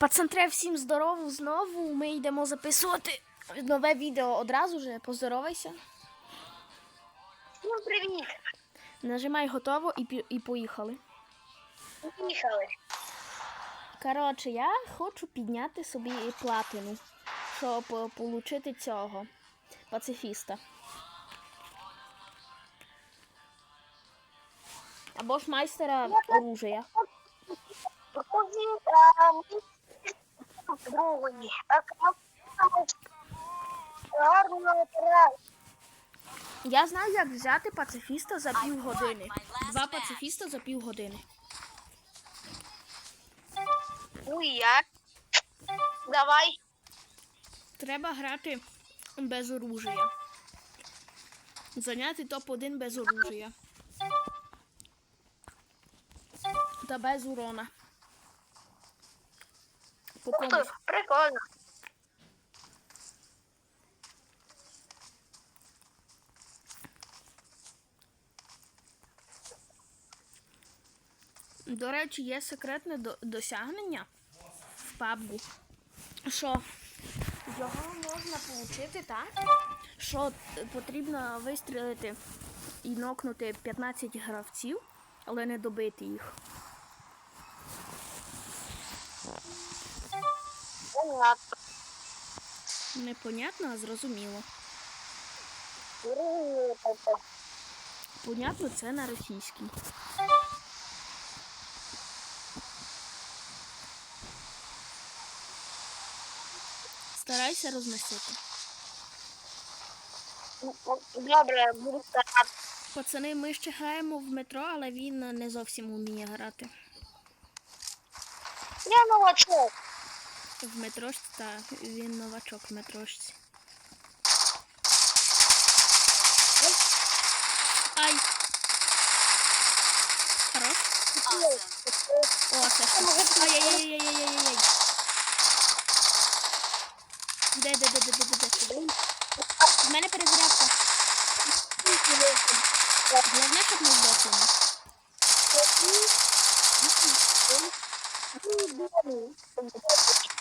Пацантре, всім здорово знову. Ми йдемо записувати нове відео одразу же. Поздоровайся. Ну, привіт. Нажимай готово і, і поїхали. Поїхали. Коротше, я хочу підняти собі платину, щоб отримати цього пацифіста. Або ж майстера оружия. Покажи, а, другої. Гарно. Я знаю, як взяти пацифіста за півгодини. Два пацифіста за півгодини. Ну і як? Давай. Треба грати без оружия. Зайняти топ-1 без оружия. Та без урона. Ух ти, прикольно. До речі, є секретне до- досягнення в PUBG, що його можна отримати так, що потрібно вистрілити і нокнути 15 гравців, але не добити їх. Понятно. Непонятно, а зрозуміло. Понятно, це на російській. Старайся розмістити. Добре, буду старатися. Пацани, ми ще граємо в метро, але він не зовсім вміє грати. Я новачок. В метрошці, та він новачок в метрошці. Ай! Хорош? О, це ж. Ай-яй-яй-яй-яй-яй-яй. Де, де, де, де, де, де, де? В мене перезарядка. Головне, щоб не здохли. А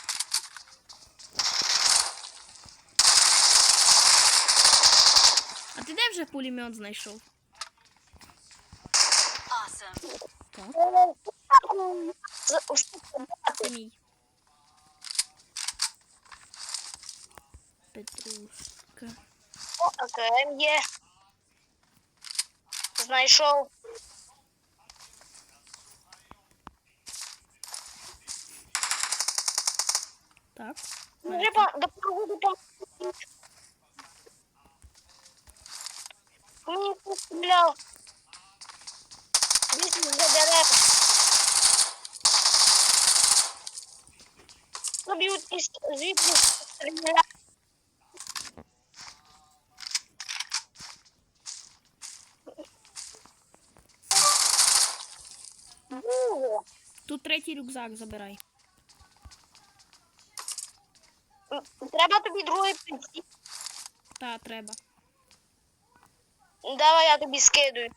ти де вже пулемет знайшов? Це мій. Петрушка. Окей, є. Знайшов. Так. Може, по- допомогу допомогу. Мені постріляв. Вісім за дерев. Поб'ють із звідки стріляв. Тут третій рюкзак забирай. Треба тобі другий прийти. Та, треба. Давай я тобі скидую.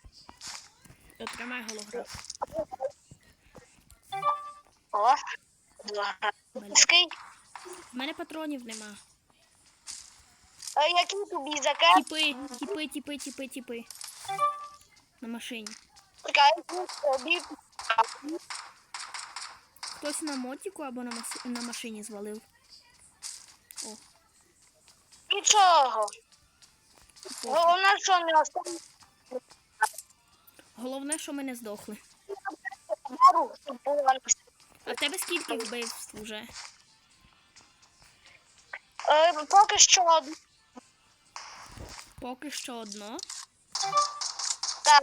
Отримай голограф. О. Скинь. В мене патронів нема. А який тобі заказ? Тіпи, тіпи, тіпи, тіпи, тіпи. На машині. Чекай, тобі. Хтось на мотику або на, мас- на машині звалив. О, Нічого. Головне, що не останнє головне, що ми не здохли. А в тебе скільки вбивств вже? Е, Поки що одне. Поки що одно. Так,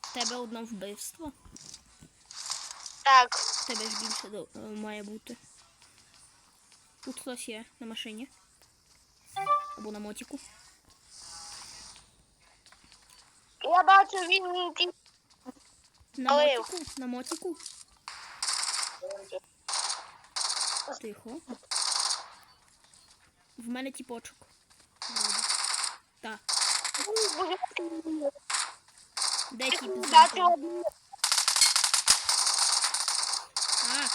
В тебе одно вбивство. так. В тебе ж більше до- е, має бути. Тут хтось є на машині. Або на мотику. Я бачу, він якийсь. На Але- мотику? На мотику? Тихо. В мене тіпочок. Так, Буде де тіп? А,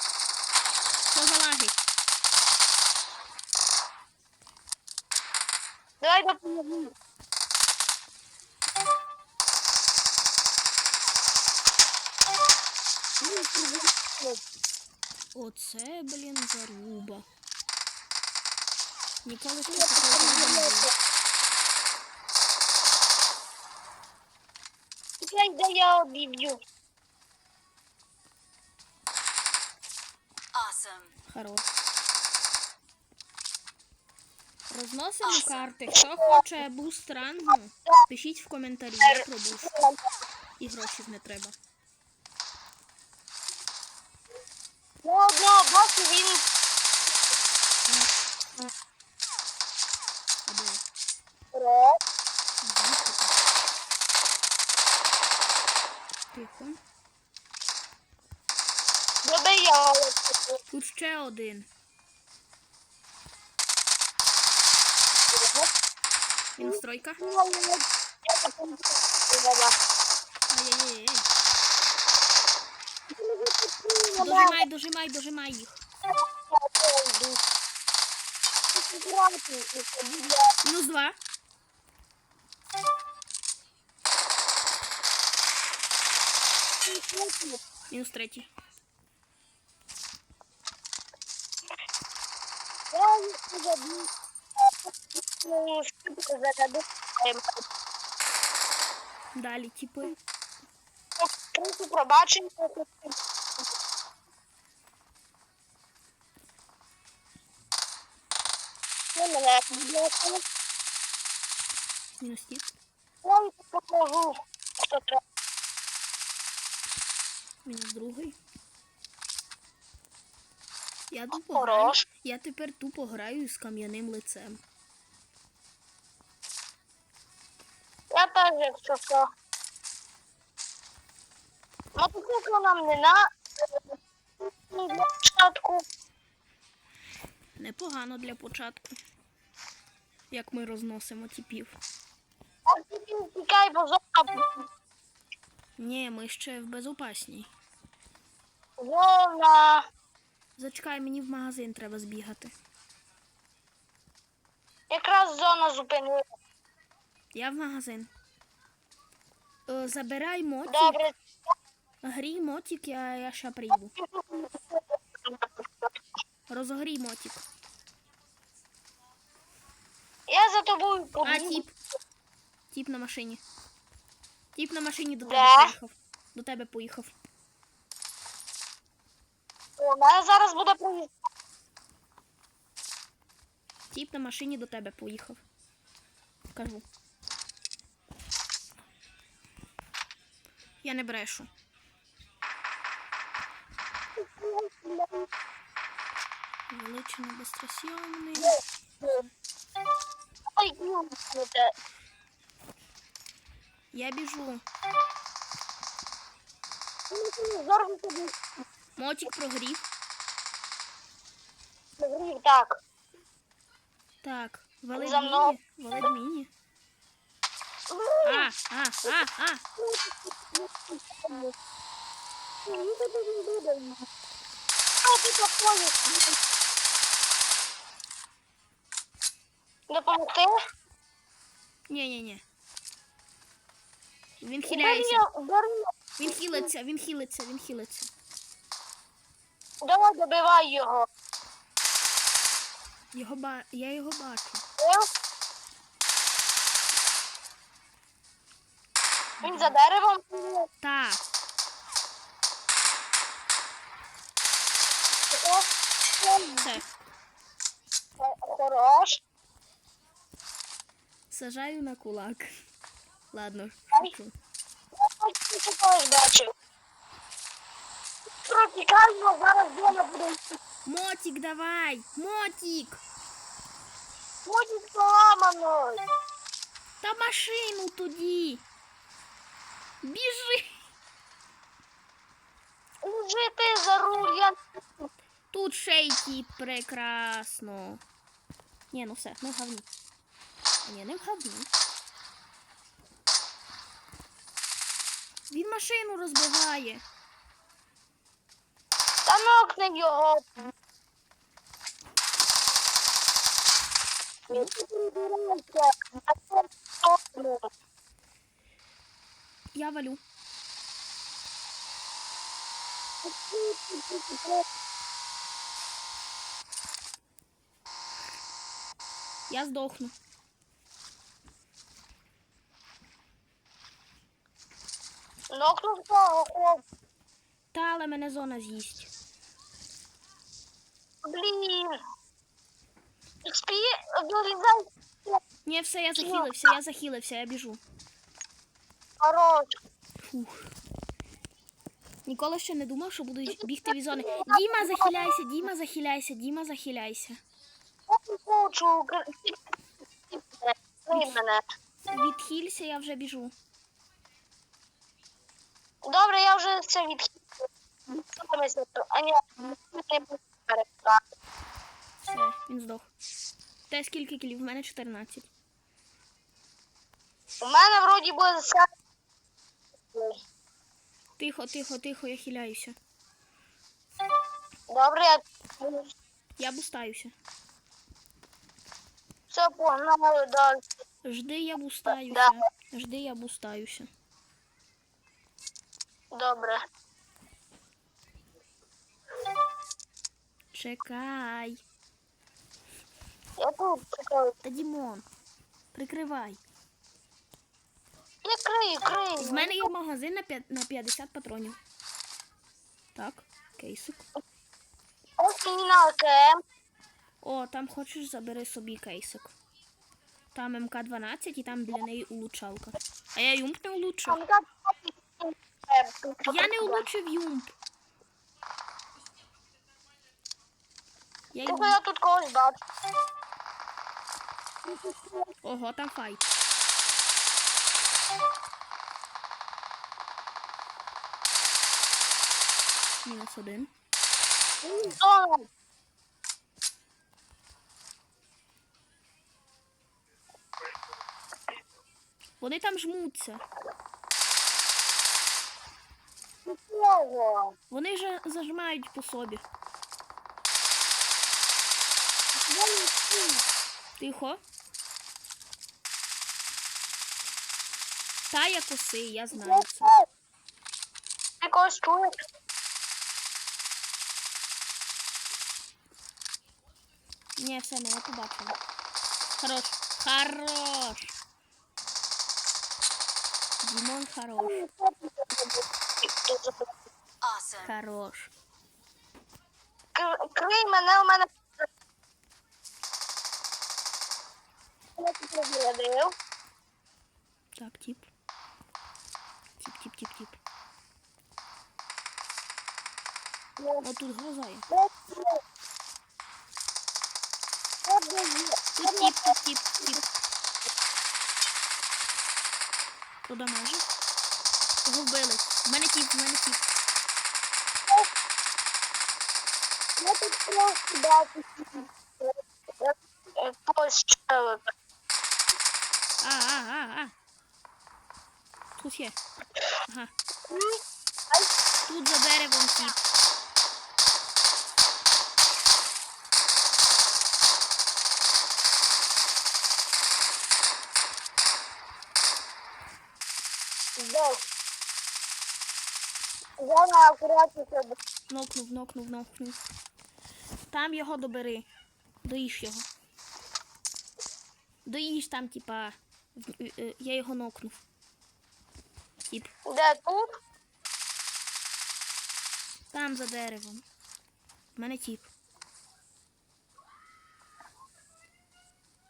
що за лаги? Давай допоможу. Оце, блін, заруба. Ніколи ще такого не було. Чекай, де я обіб'ю. Хорош. Розносимо карти. Хто хоче буст рангу, пишіть в коментарі, я про буст. І грошів не треба. Ну, одного бачу, він? Тихо. Тут ще один. Мінус тройка. Ай-яй-яй. Дожимай, дожимай, дожимай їх. Мінус два. Мінус третій. Далі, типи. Прошу пробачення. Мене. Мінус. Я треба. Другий. Я тупо граю. Я тепер тупо граю з кам'яним лицем. Я теж, якщо що. Мотоцикл нам не на для початку. Непогано для початку. Як ми розносимо тіпів. Тікай, бо Ні, ми ще в безопасній. зона. Зачекай, мені в магазин треба збігати. Якраз зона зупинила. Я в магазин. Е, забирай мотик. Добре. Грій мотик, я, я ще прийду. Розогрій мотик. Я за тобою А, побіг. тіп. Тіп на машині. Тіп на машині до тебе поїхав. До тебе поїхав. У мене зараз буде проїзд. Тіп на машині до тебе поїхав. Кажу. Я не брешу. Величина безтрасьйомний. Ой, юнте. Я біжу. Зорву тобі. Мотик прогрів. Грів, так. Так, валить За мною. міні. Валить міні. А, а, а, а. Що ти такое? Допомогти? Ні-ні-ні. Він Бери, хиляється. Він хилиться, він хилиться, він хилиться. Давай добивай його. Його ба... Я його бачу. Він за деревом. Так, все. Хорош. Сажаю на кулак. Ладно, шучу. Мотик, давай! Мотик! Буде поламано. Та машину тоді! Біжи! Уже ти за руль. Я... Тут шейки прекрасно. Ні, ну все, не в говні. А ні, не в. Він машину розбиває. Та нокни його. Я валю. Я здохну. Нокнув того хлоп. Та, але мене зона з'їсть. Блін. XP вирізай. Ні, все, я захилився, я захилився, я біжу. Хорош. Фух. Ніколи ще не думав, що буду бігти від зони. Діма, захиляйся, Діма, захиляйся, Діма, захиляйся. Я не хочу. Ти. Відхилься, я вже біжу. Добре, я вже це відхилю. А ні, не буду перестати. Все, він здох. Те скільки кілів? В мене 14. У мене вроді би все. Тихо, тихо, тихо, я хиляюся. Добре, я Я бустаюся. все погнали далі. Жди, я бустаюся. Жди, я бустаюся. Добре. Чекай. Я тут чекаю. Та Дімон, прикривай. Я крию, крию. В мене є магазин на п'ят- на 50 патронів. Так, кейсик. Ось на. О, там хочеш забери собі кейсик. Там МК-12 і там для неї улучшалка. А я юмп не улучшив. Там так. Я не улучшив юмп. Я Тільки юмп. я тут когось бачу. Ого, там файт. Мінус один. Вони там жмуться. Ого. Вони ж зажимають по собі. Тихо. Та я коси, я знаю це. Ти когось чуєш? Ні, все, не я побачила. Хорош. Хорош. Дімон хорош. Хорош. К- Крий мене, у мене. Так, тип. Тип, тип, тип, тип. О, тут гроза є. Тут тип, тут тип, тип. Продамажу. Кого вбили? В мене тип, в мене тип. Я тут просто бачу. Пощелик. А, а, а, а. Тут є. Ага. Тут за деревом тип. Здох. Зона акуратно себе. Нокнув, нокнув, нокнув. Там його добери. Доїж його. Доїж там, типа. е, Я його нокнув. Тип. Де тут? Там за деревом. У мене тіп.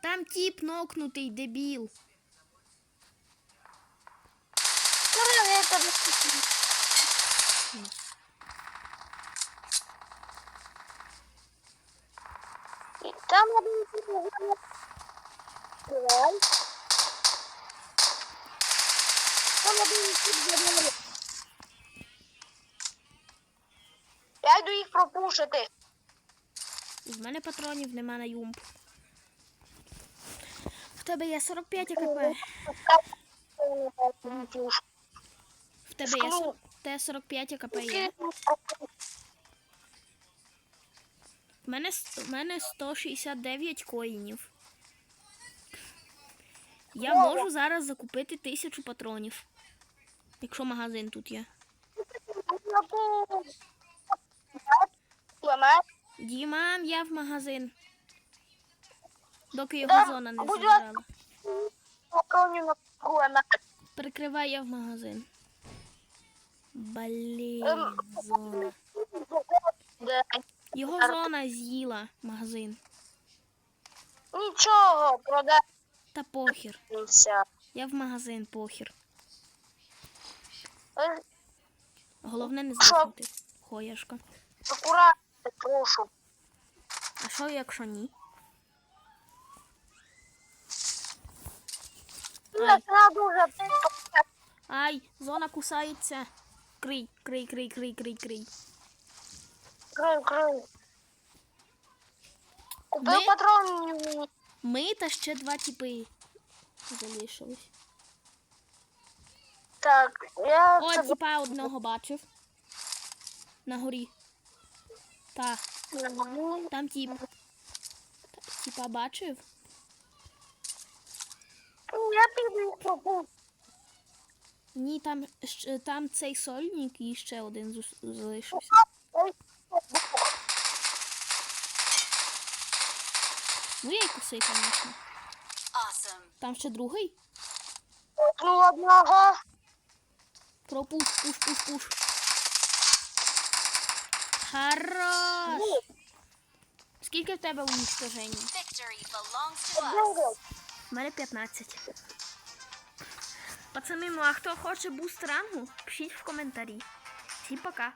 Там тіп нокнутий, дебіл. Кирил, я тебе Там один тип. Давай. Там один тип. Я йду пропушити. В мене патронів нема на юмп. В тебе є 45 АКП. В тебе є те 45 АКП є. В мене, в мене 169 коїнів. Я можу зараз закупити тисячу патронів. Якщо магазин тут є. Кулемет. Дімам, я в магазин. Доки його зона не забрала. Перекривай я в магазин. Блін, Ем. зона. Його зона з'їла магазин. Нічого, Та похір. Я в магазин похір. Е, Головне не здохнути. Хояшка. Акуратно, прошу. А що якщо ні? Ай, зона кусається. Крий, крий, крий, крий, крий, крий. крив, крив. Купив Ми- патронів. Ми та ще два тіпи залишились. Так, я О, це тіпа одного бачив. На горі. Та, там тіп. Та, Тіпа бачив? Я піду. Ні, там, там цей сольник і ще один залишився. Ну я й куси, звісно. Там ще другий. Ну, одного. Пропуш, пуш, пуш, пуш. Хорош! Скільки в тебе уничтожень? У мене 15. Пацани, ну а хто хоче буст рангу, пишіть в коментарі. Всім пока.